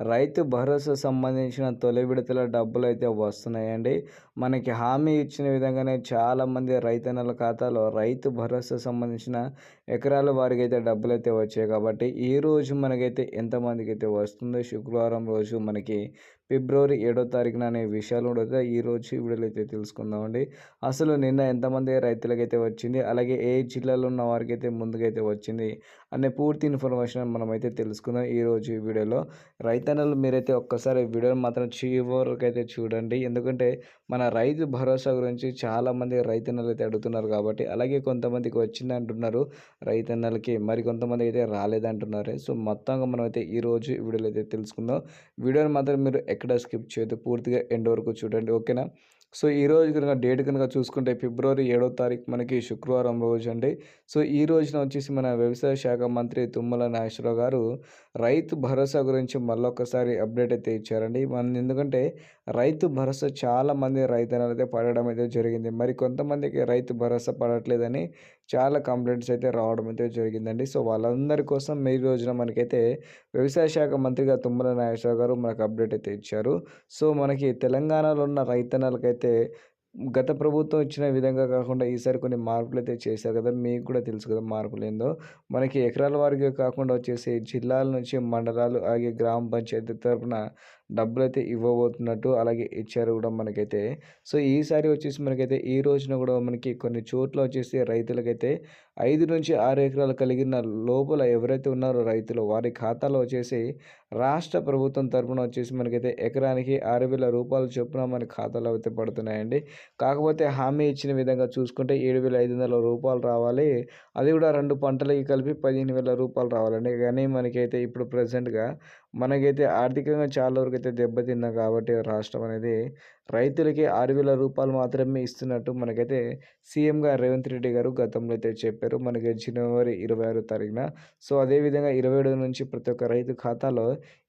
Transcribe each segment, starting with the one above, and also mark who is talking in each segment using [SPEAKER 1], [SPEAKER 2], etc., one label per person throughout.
[SPEAKER 1] రైతు భరోసా సంబంధించిన తొలి విడతల డబ్బులు అయితే వస్తున్నాయండి. మనకి హామీ ఇచ్చిన విధంగానే చాలామంది రైతన్నల ఖాతాలో రైతు భరోసా సంబంధించిన ఎకరాల వారికి అయితే డబ్బులు అయితే వచ్చాయి కాబట్టి ఈ రోజు మనకైతే ఎంతమందికి అయితే వస్తుందో శుక్రవారం రోజు మనకి ఫిబ్రవరి ఏడో తారీఖున అనే విషయాలు కూడా ఈరోజు వీడియోలో అయితే తెలుసుకుందామండి. అసలు నిన్న ఎంతమంది రైతులకైతే వచ్చింది? అలాగే ఏ జిల్లాలో ఉన్న వారికి అయితే ముందుకైతే వచ్చింది? అనే పూర్తి ఇన్ఫర్మేషన్ మనమైతే తెలుసుకుందాం ఈరోజు వీడియోలో. రైతు రైతన్నలు మీరైతే ఒక్కసారి వీడియోని మాత్రం చివరికి అయితే చూడండి. ఎందుకంటే మన రైతు భరోసా గురించి చాలామంది రైతన్నలు అయితే అడుగుతున్నారు కాబట్టి అలాగే కొంతమందికి వచ్చింది అంటున్నారు రైతన్నలకి మరి కొంతమంది అయితే రాలేదంటున్నారు. సో మొత్తంగా మనం అయితే ఈరోజు వీడియోలో అయితే తెలుసుకుందాం. వీడియోని మాత్రం మీరు ఎక్కడ స్కిప్ చేయొద్దు పూర్తిగా ఎండ్ వరకు చూడండి ఓకేనా? సో ఈ రోజు కనుక డేట్ కనుక చూసుకుంటే ఫిబ్రవరి ఏడో తారీఖు మనకి శుక్రవారం రోజు అండి. సో ఈ రోజున వచ్చేసి మన వ్యవసాయ శాఖ మంత్రి తుమ్మల నాగేశ్వరరావు గారు రైతు భరోసా గురించి మళ్ళొకసారి అప్డేట్ అయితే ఇచ్చారండి. మన ఎందుకంటే రైతు భరోసా చాలామంది రైతన్నలు అయితే పడడం అయితే జరిగింది. మరి కొంతమందికి రైతు భరోసా పడట్లేదని చాలా కంప్లైంట్స్ అయితే రావడం అయితే జరిగిందండి. సో వాళ్ళందరి కోసం మీ రోజున మనకైతే వ్యవసాయ శాఖ మంత్రిగా తుమ్మల నాగేశ్వరరావు గారు మనకు అప్డేట్ అయితే ఇచ్చారు. సో మనకి తెలంగాణలో ఉన్న రైతన్నలకైతే అయితే గత ప్రభుత్వం ఇచ్చిన విధంగా కాకుండా ఈసారి కొన్ని మార్పులు అయితే చేశారు కదా మీకు కూడా తెలుసు కదా మార్పులు ఏందో మనకి ఎకరాల వారిగా కాకుండా వచ్చేసి జిల్లాల నుంచి మండలాలు అలాగే గ్రామ పంచాయతీ తరఫున డబ్బులు అయితే ఇవ్వబోతున్నట్టు అలాగే ఇచ్చారు కూడా మనకైతే. సో ఈసారి వచ్చేసి మనకైతే ఈ రోజున కూడా మనకి కొన్ని చోట్ల వచ్చేసి రైతులకైతే ఐదు నుంచి ఆరు ఎకరాలు కలిగిన లోపల ఎవరైతే ఉన్నారో రైతులు వారి ఖాతాలో వచ్చేసి రాష్ట్ర ప్రభుత్వం తరఫున వచ్చేసి మనకైతే ఎకరానికి ఆరు వేల రూపాయలు చొప్పున మన ఖాతాలో అయితే పడుతున్నాయండి. కాకపోతే హామీ ఇచ్చిన విధంగా చూసుకుంటే ఏడు వేల ఐదు వందల రూపాయలు రావాలి. అది కూడా రెండు పంటలకి కలిపి పదిహేను వేల రూపాయలు రావాలండి. కానీ మనకైతే ఇప్పుడు ప్రజెంట్గా మనకైతే ఆర్థికంగా చాలా వరకు అయితే దెబ్బతిన్నాం కాబట్టి రాష్ట్రం అనేది రైతులకి ఆరు వేల రూపాయలు మాత్రమే ఇస్తున్నట్టు మనకైతే సీఎంగా రేవంత్ రెడ్డి గారు గతంలో అయితే చెప్పారు. మనకి జనవరి ఇరవై ఆరో తారీఖున. సో అదేవిధంగా ఇరవై ఏడు నుంచి ప్రతి ఒక్క రైతు ఖాతాలో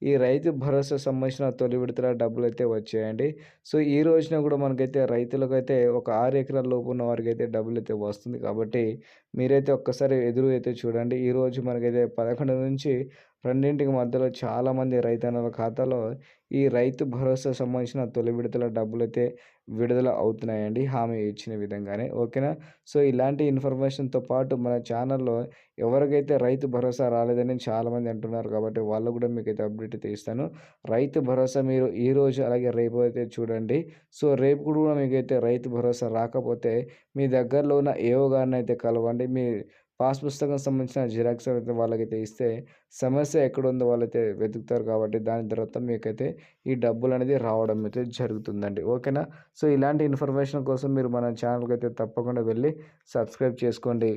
[SPEAKER 1] ఈ రైతు భరోసా సంబంధించిన తొలి విడతల డబ్బులు అయితే వచ్చాయండి. సో ఈ రోజున కూడా మనకైతే రైతులకైతే ఒక ఆరు ఎకరాల లోపు ఉన్న వారికి అయితే డబ్బులు అయితే వస్తుంది. కాబట్టి మీరైతే ఒక్కసారి ఎదురు అయితే చూడండి. ఈరోజు మనకైతే పదకొండు నుంచి రెండింటికి మధ్యలో చాలామంది రైతన్నల ఖాతాలో ఈ రైతు భరోసా సంబంధించిన తొలి విడతల డబ్బులైతే విడుదల అవుతున్నాయండి. హామీ ఇచ్చిన విధంగానే. ఓకేనా? సో ఇలాంటి ఇన్ఫర్మేషన్తో పాటు మన ఛానల్లో ఎవరికైతే రైతు భరోసా రాలేదని చాలామంది అంటున్నారు కాబట్టి వాళ్ళు కూడా మీకు అయితే అప్డేట్ అయితే ఇస్తాను. రైతు భరోసా మీరు ఈ రోజు అలాగే రేపు అయితే చూడండి. సో రేపు కూడా మీకైతే రైతు భరోసా రాకపోతే మీ దగ్గరలో ఉన్న ఏవో గారిని అయితే కలవండి. మీ పాస్ పుస్తకం సంబంధించిన జిరాక్స్ అయితే వాళ్ళకైతే ఇస్తే సమస్య ఎక్కడుందో వాళ్ళైతే వెతుకుతారు కాబట్టి దాని తర్వాత మీకైతే ఈ డబ్బులు అనేది రావడం అయితే జరుగుతుందండి. ఓకేనా? సో ఇలాంటి ఇన్ఫర్మేషన్ కోసం మీరు మన ఛానల్కి అయితే తప్పకుండా వెళ్ళి సబ్స్క్రైబ్ చేసుకోండి.